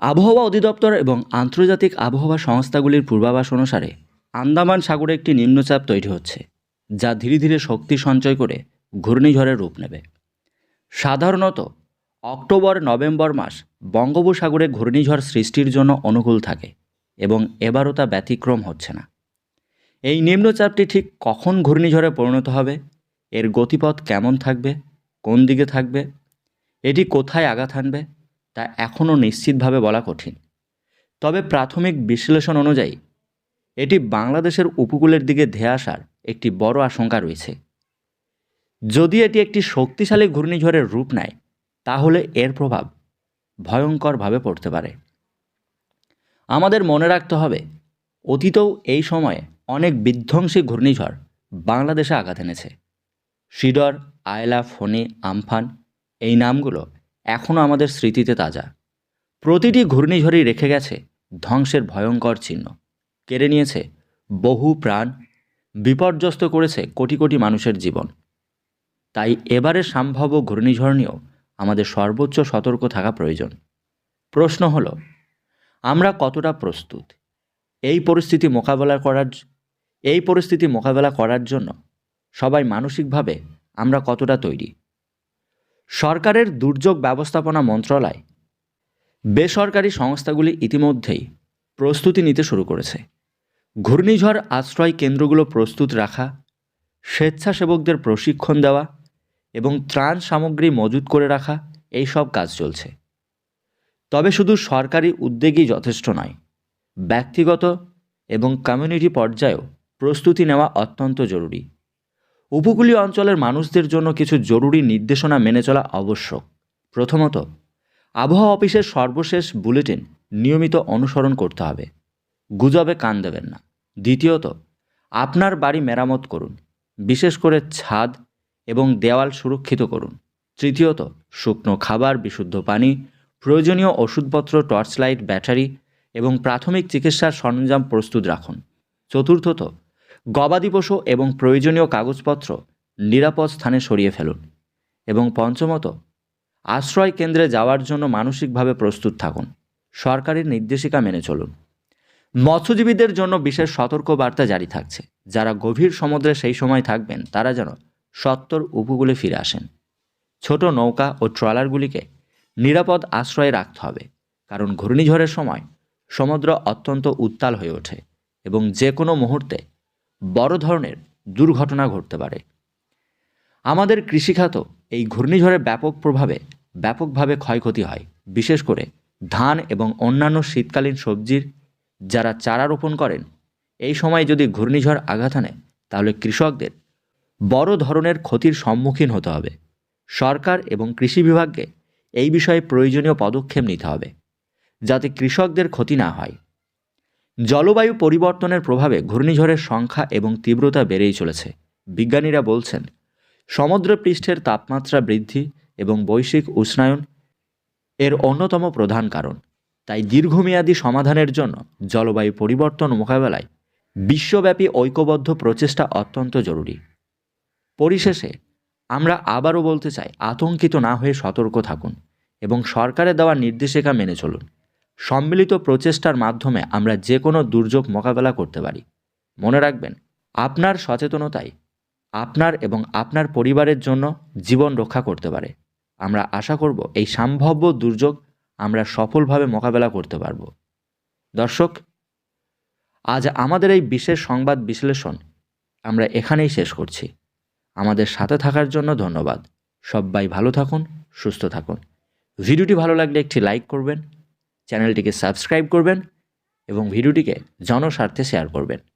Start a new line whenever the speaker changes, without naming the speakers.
আবহাওয়া অধিদপ্তর এবং আন্তর্জাতিক আবহাওয়া সংস্থাগুলির পূর্বাভাস অনুসারে আন্দামান সাগরে একটি নিম্নচাপ তৈরি হচ্ছে, যা ধীরে ধীরে শক্তি সঞ্চয় করে ঘূর্ণিঝড়ের রূপ নেবে। সাধারণত, অক্টোবর, নভেম্বর মাস বঙ্গোপসাগরে ঘূর্ণিঝড় সৃষ্টির জন্য অনুকূল থাকে এবং এবারও তা ব্যতিক্রম হচ্ছে না। এই নিম্নচাপটি ঠিক কখন ঘূর্ণিঝড়ে পরিণত হবে, এর গতিপথ কেমন থাকবে, কোন দিকে থাকবে, এটি কোথায় আঘাত হানবে তা এখনও নিশ্চিতভাবে বলা কঠিন। তবে প্রাথমিক বিশ্লেষণ অনুযায়ী, এটি বাংলাদেশের উপকূলের দিকে ধেয়ে আসার একটি বড় আশঙ্কা রয়েছে। যদি এটি একটি শক্তিশালী ঘূর্ণিঝড়ের রূপ নেয়, তাহলে এর প্রভাব ভয়ঙ্করভাবে পড়তে পারে। আমাদের মনে রাখতে হবে, অতীতেও এই সময়ে অনেক বিধ্বংসী ঘূর্ণিঝড় বাংলাদেশে আঘাত এনেছে। সিডর, আয়লা, ফণি, আমফান এই নামগুলো এখনও আমাদের স্মৃতিতে তাজা। প্রতিটি ঘূর্ণিঝড়ই রেখে গেছে ধ্বংসের ভয়ঙ্কর চিহ্ন। কেড়ে নিয়েছে বহু প্রাণ, বিপর্যস্ত করেছে কোটি কোটি মানুষের জীবন। তাই এবারে সম্ভাব্য ঘূর্ণিঝড় নিয়েও আমাদের সর্বোচ্চ সতর্ক থাকা প্রয়োজন। প্রশ্ন হল, আমরা কতটা প্রস্তুত? এই পরিস্থিতি মোকাবেলা করার এই পরিস্থিতি মোকাবেলা করার জন্য সবাই মানসিকভাবে আমরা কতটা তৈরি? সরকারের দুর্যোগ ব্যবস্থাপনা মন্ত্রণালয়, বেসরকারি সংস্থাগুলি ইতিমধ্যেই প্রস্তুতি নিতে শুরু করেছে। ঘূর্ণিঝড় আশ্রয় কেন্দ্রগুলো প্রস্তুত রাখা, স্বেচ্ছাসেবকদের প্রশিক্ষণ দেওয়া এবং ত্রাণ সামগ্রী মজুত করে রাখা, এই সব কাজ চলছে। তবে শুধু সরকারি উদ্যোগই যথেষ্ট নয়, ব্যক্তিগত এবং কমিউনিটি পর্যায়েও প্রস্তুতি নেওয়া অত্যন্ত জরুরি। উপকূলীয় অঞ্চলের মানুষদের জন্য কিছু জরুরি নির্দেশনা মেনে চলা আবশ্যক। প্রথমত, আবহাওয়া অফিসের সর্বশেষ বুলেটিন নিয়মিত অনুসরণ করতে হবে। গুজবে কান দেবেন না। দ্বিতীয়ত, আপনার বাড়ি মেরামত করুন, বিশেষ করে ছাদ এবং দেওয়াল সুরক্ষিত করুন। তৃতীয়ত, শুকনো খাবার, বিশুদ্ধ পানি, প্রয়োজনীয় ওষুধপত্র টর্চ লাইট ব্যাটারি এবং প্রাথমিক চিকিৎসার সরঞ্জাম প্রস্তুত রাখুন। চতুর্থত গবাদি পশু এবং প্রয়োজনীয় কাগজপত্র নিরাপদ স্থানে সরিয়ে ফেলুন এবং পঞ্চমত, আশ্রয় কেন্দ্রে যাওয়ার জন্য মানসিকভাবে প্রস্তুত থাকুন। সরকারের নির্দেশিকা মেনে চলুন। মৎস্যজীবীদের জন্য বিশেষ সতর্কবার্তা জারি থাকছে। যারা গভীর সমুদ্রে সেই সময় থাকবেন, তারা যেন সত্তর উপকূলে ফিরে আসেন। ছোট নৌকা ও ট্রলারগুলিকে নিরাপদ আশ্রয়ে রাখতে হবে, কারণ ঘূর্ণিঝড়ের সময় সমুদ্র অত্যন্ত উত্তাল হয়ে ওঠে এবং যে কোনো মুহূর্তে বড় ধরনের দুর্ঘটনা ঘটতে পারে। আমাদের কৃষিখাত এই ঘূর্ণিঝড়ের ব্যাপক প্রভাবে, ব্যাপকভাবে ক্ষয়ক্ষতি হয়। বিশেষ করে ধান এবং অন্যান্য শীতকালীন সবজির যারা চারা রোপণ করেন, এই সময় যদি ঘূর্ণিঝড় আঘাত আনে, তাহলে কৃষকদের বড় ধরনের ক্ষতির সম্মুখীন হতে হবে। সরকার এবং কৃষি বিভাগকে এই বিষয়ে প্রয়োজনীয় পদক্ষেপ নিতে হবে, যাতে কৃষকদের ক্ষতি না হয়। জলবায়ু পরিবর্তনের প্রভাবে ঘূর্ণিঝড়ের সংখ্যা এবং তীব্রতা বেড়েই চলেছে। বিজ্ঞানীরা বলছেন, সমুদ্রপৃষ্ঠের তাপমাত্রা বৃদ্ধি এবং বৈশ্বিক উষ্ণায়ন এর অন্যতম প্রধান কারণ। তাই দীর্ঘমেয়াদী সমাধানের জন্য জলবায়ু পরিবর্তন মোকাবেলায় বিশ্বব্যাপী ঐক্যবদ্ধ প্রচেষ্টা অত্যন্ত জরুরি। পরিশেষে, আমরা আবারও বলতে চাই, আতঙ্কিত না হয়ে সতর্ক থাকুন এবং সরকারের দেওয়া নির্দেশিকা মেনে চলুন। সম্মিলিত প্রচেষ্টার মাধ্যমে আমরা যে কোনো দুর্যোগ মোকাবেলা করতে পারি। মনে রাখবেন, আপনার সচেতনতাই আপনার এবং আপনার পরিবারের জন্য জীবন রক্ষা করতে পারে। আমরা আশা করব এই সম্ভাব্য দুর্যোগ আমরা সফলভাবে মোকাবেলা করতে পারব। দর্শক, আজ আমাদের এই বিশেষ সংবাদ বিশ্লেষণ আমরা এখানেই শেষ করছি। আমাদের সাথে থাকার জন্য ধন্যবাদ। সবাই ভালো থাকুন, সুস্থ থাকুন। ভিডিওটি ভালো লাগলে একটি লাইক করবেন চ্যানেলটিকে সাবস্ক্রাইব করবেন এবং ভিডিওটিকে জনস্বার্থে শেয়ার করবেন।